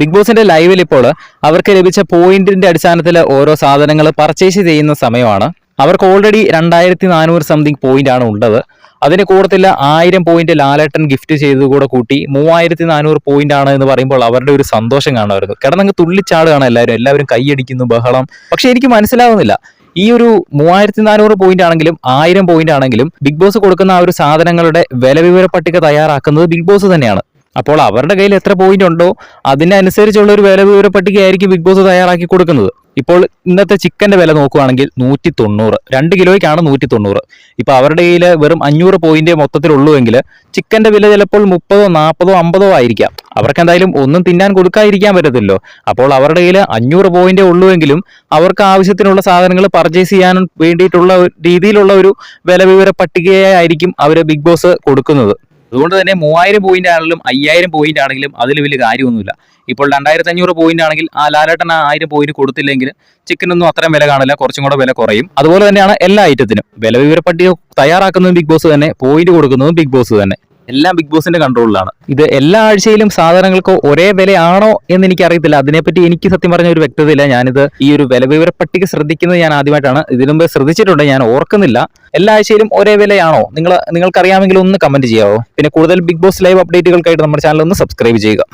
Big ബോസിന്റെ ലൈവിൽ ഇപ്പോൾ അവർക്ക് ലഭിച്ച പോയിന്റിന്റെ അടിസ്ഥാനത്തിൽ ഓരോ സാധനങ്ങൾ പർച്ചേസ് ചെയ്യുന്ന സമയമാണ്. അവർക്ക് ഓൾറെഡി രണ്ടായിരത്തി നാനൂറ് സംതിങ് പോയിന്റ് ആണ് ഉള്ളത്. അതിന് കൂടത്തില്ല ആയിരം പോയിന്റ് ലാലേട്ടൻ ഗിഫ്റ്റ് ചെയ്തത് കൂടെ കൂട്ടി മൂവായിരത്തി നാനൂറ് പോയിന്റ് ആണ് എന്ന് പറയുമ്പോൾ അവരുടെ ഒരു സന്തോഷം കാണുമായിരുന്നു. കിടന്നങ്ങ് തുള്ളിച്ചാടുകയാണ് എല്ലാവരും. എല്ലാവരും കൈയടിക്കുന്നു ബഹളം. പക്ഷെ എനിക്ക് മനസ്സിലാവുന്നില്ല. ഈ ഒരു മൂവായിരത്തി നാനൂറ് പോയിന്റ് ആണെങ്കിലും ആയിരം പോയിന്റ് ആണെങ്കിലും ബിഗ് ബോസ് കൊടുക്കുന്ന ആ ഒരു സാധനങ്ങളുടെ വില വിവര പട്ടിക തയ്യാറാക്കുന്നത് ബിഗ് ബോസ് തന്നെയാണ്. അപ്പോൾ അവരുടെ കയ്യിൽ എത്ര പോയിന്റ് ഉണ്ടോ അതിനനുസരിച്ചുള്ള ഒരു വില വിവര പട്ടികയായിരിക്കും ബിഗ് ബോസ് തയ്യാറാക്കി കൊടുക്കുന്നത്. ഇപ്പോൾ ഇന്നത്തെ ചിക്കന്റെ വില നോക്കുകയാണെങ്കിൽ നൂറ്റി തൊണ്ണൂറ് രണ്ട് കിലോയ്ക്കാണ് നൂറ്റി തൊണ്ണൂറ് ഇപ്പൊ അവരുടെ കയ്യിൽ വെറും അഞ്ഞൂറ് പോയിന്റ് മൊത്തത്തിലുള്ളൂ എങ്കിൽ ചിക്കന്റെ വില ചിലപ്പോൾ മുപ്പതോ നാൽപ്പതോ അമ്പതോ ആയിരിക്കാം. അവർക്ക് എന്തായാലും ഒന്നും തിന്നാൻ കൊടുക്കാതിരിക്കാൻ പറ്റത്തില്ലോ അപ്പോൾ അവരുടെ കയ്യിൽ അഞ്ഞൂറ് പോയിന്റേ ഉള്ളൂവെങ്കിലും അവർക്ക് ആവശ്യത്തിനുള്ള സാധനങ്ങൾ പർച്ചേസ് ചെയ്യാൻ വേണ്ടിയിട്ടുള്ള രീതിയിലുള്ള ഒരു വില വിവര പട്ടികയായിരിക്കും അവർ ബിഗ് ബോസ് കൊടുക്കുന്നത്. അതുകൊണ്ട് തന്നെ മൂവായിരം പോയിന്റ് ആണെങ്കിലും അയ്യായിരം പോയിന്റ് ആണെങ്കിലും അതിൽ വലിയ കാര്യമൊന്നുമില്ല. ഇപ്പോൾ രണ്ടായിരത്തി അഞ്ഞൂറ് പോയിന്റ് ആണെങ്കിൽ ആ ലാലേട്ടൻ ആ ആയിരം പോയിന്റ് കൊടുത്തില്ലെങ്കിൽ ചിക്കനൊന്നും അത്രയും വില കാണില്ല കുറച്ചും കൂടെ വില കുറയും. അതുപോലെ തന്നെയാണ് എല്ലാ ഐറ്റത്തിനും വില വിവര പട്ടിക തയ്യാറാക്കുന്നതും ബിഗ് ബോസ് തന്നെ പോയിന്റ് കൊടുക്കുന്നതും ബിഗ് ബോസ് തന്നെ. എല്ലാം ബിഗ് ബോസിന്റെ കൺട്രോളിലാണ് ഇത് എല്ലാ ആഴ്ചയിലും സാധനങ്ങൾക്ക് ഒരേ വിലയാണോ എന്ന് എനിക്ക് അറിയത്തില്ല അതിനെപ്പറ്റി എനിക്ക് സത്യം പറഞ്ഞ ഒരു വ്യക്തതയില്ല. ഞാനിത് ഈ ഒരു വില വിവര പട്ടിക ശ്രദ്ധിക്കുന്നത് ഞാൻ ആദ്യമായിട്ടാണ്. ഇതിനു മുമ്പ് ശ്രദ്ധിച്ചിട്ടുണ്ട്. ഞാൻ ഓർക്കുന്നില്ല. എല്ലാ ആഴ്ചയിലും ഒരേ വിലയാണോ? നിങ്ങൾ നിങ്ങൾക്ക് അറിയാമെങ്കിൽ ഒന്ന് കമന്റ് ചെയ്യാവോ? പിന്നെ കൂടുതൽ ബിഗ് ബോസ് ലൈവ് അപ്ഡേറ്റുകൾക്കായിട്ട് നമ്മുടെ ചാനൽ ഒന്ന് സബ്സ്ക്രൈബ് ചെയ്യുക.